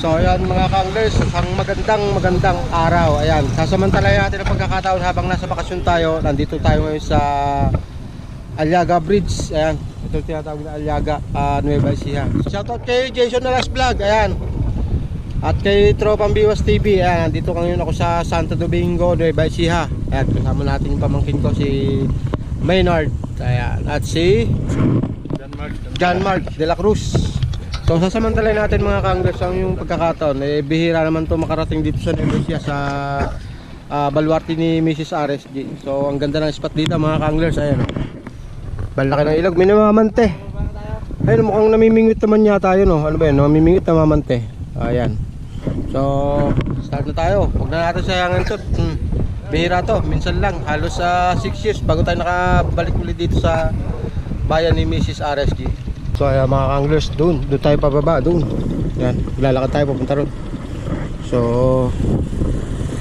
So ayan mga kanglers, ang magandang magandang araw. Ayan, sasamantalayan natin ang pagkakataon habang nasa bakasyon tayo. Nandito tayo ngayon sa Aliaga Bridge. Ayan, ito tinatawag na Aliaga, ah, Nueva Ecija. So, shoutout kay Jason Nalas Vlog. Ayan. At kay Tropang Biwas TV. Ayan, nandito ngayon ako sa Santo Domingo, Nueva Ecija. Ayan, kasama natin yung pamangkin ko si Maynard. Ayan, at si John Mark de la Cruz. So sasamantalayin natin mga kanglers ang yung pagkakataon. Eh, bihira naman to makarating dito sa Nevesia sa ah, baluarte ni Mrs. RSG. So ang ganda ng spot dito mga kanglers. Ayan. oh. Balaki ng ilog. May namamante. Ayun mukhang namimingwit naman yata yun. Oh. Ano ba yun? Namimingwit namamante. Ayan. So start na tayo. Huwag na natin sayangin to. Hmm. Bihira to. Minsan lang. Halos sa 6 years bago tayo nakabalik ulit dito sa bayan ni Mrs. RSG. So ayan mga kanglers, doon, doon tayo pababa, doon. Yan, lalakad tayo papunta ron. So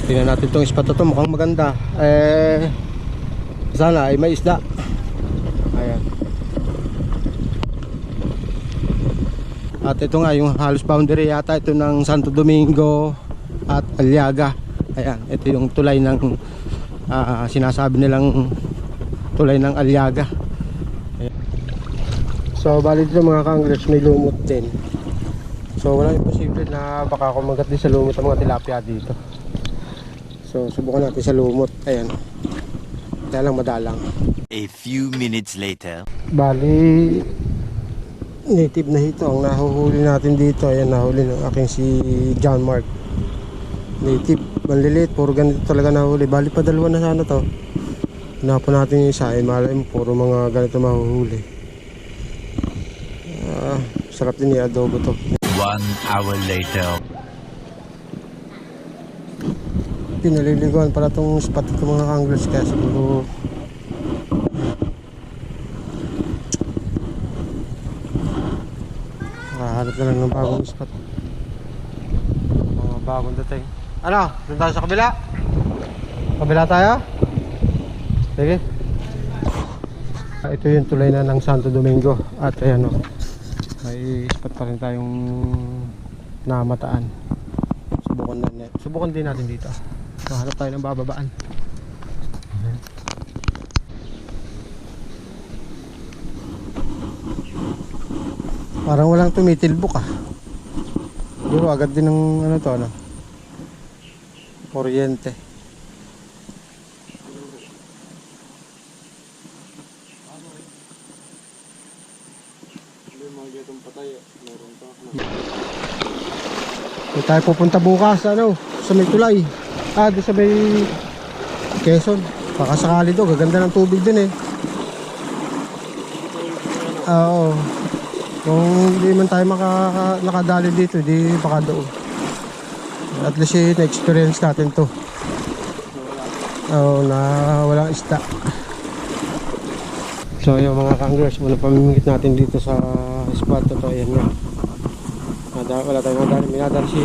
tingnan natin tong spot to, mukhang maganda. Eh sana ay may isda. Ayan. At ito nga yung halos boundary yata ito ng Santo Domingo at Aliaga. Ayan, ito yung tulay ng ah, sinasabi nilang tulay ng Aliaga. So bali dito mga kanglers may lumot din. So wala imposible na baka kumagat din sa lumot ang mga tilapia dito. So subukan natin sa lumot. Ayan. Kaya lang madalang. A few minutes later. Bali native na hito ang nahuhuli natin dito. Ayan nahuli ng aking si John Mark. Native. Manlilit. Puro ganito talaga nahuli. Bali pa dalawa na sana to. Hinapan natin yung isa. Eh malay mo puro mga ganito mahuhuli. Sarap din i-adobo to. One hour later. pinaliliguan pala tong spot ito mga anglers kaya siguro Nakahanap na lang ng bagong spot mga bagong dating ano? doon tayo sa kabila? kabila tayo? sige ito yung tulay na ng Santo Domingo at ayan o may spot pa rin tayong namataan subukan na subukan din natin dito Mahanap tayo ng bababaan. Parang walang tumitilbok ah. Siguro agad din ng ano to ano. Kuryente. Doon tayo pupunta bukas ano, sa may tulay. Ah, doon sa may Quezon. Baka sakali to, gaganda ng tubig din eh. Ah, Oo. Kung hindi man tayo makaka, nakadali dito, di baka doon. At least eh, na-experience natin to. Oo, na walang isda. So yung mga kanglers, muna pamimingit natin dito sa spot na to. Ayan nga. Nada, wala tayong madali. May nadali si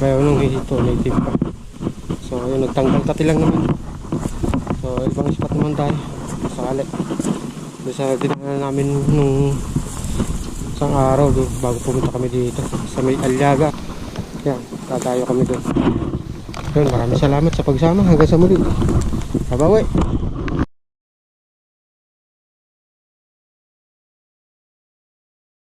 Bayaw nung hito, native pa. So ayun, nagtanggal kati lang naman. So ibang spot naman tayo. Sakali. Doon sa dinaanan namin nung isang araw doon bago pumunta kami dito sa may Aliaga. Yan, tatayo kami doon. Yun, maraming salamat sa pagsama. Hanggang sa muli. Babawi.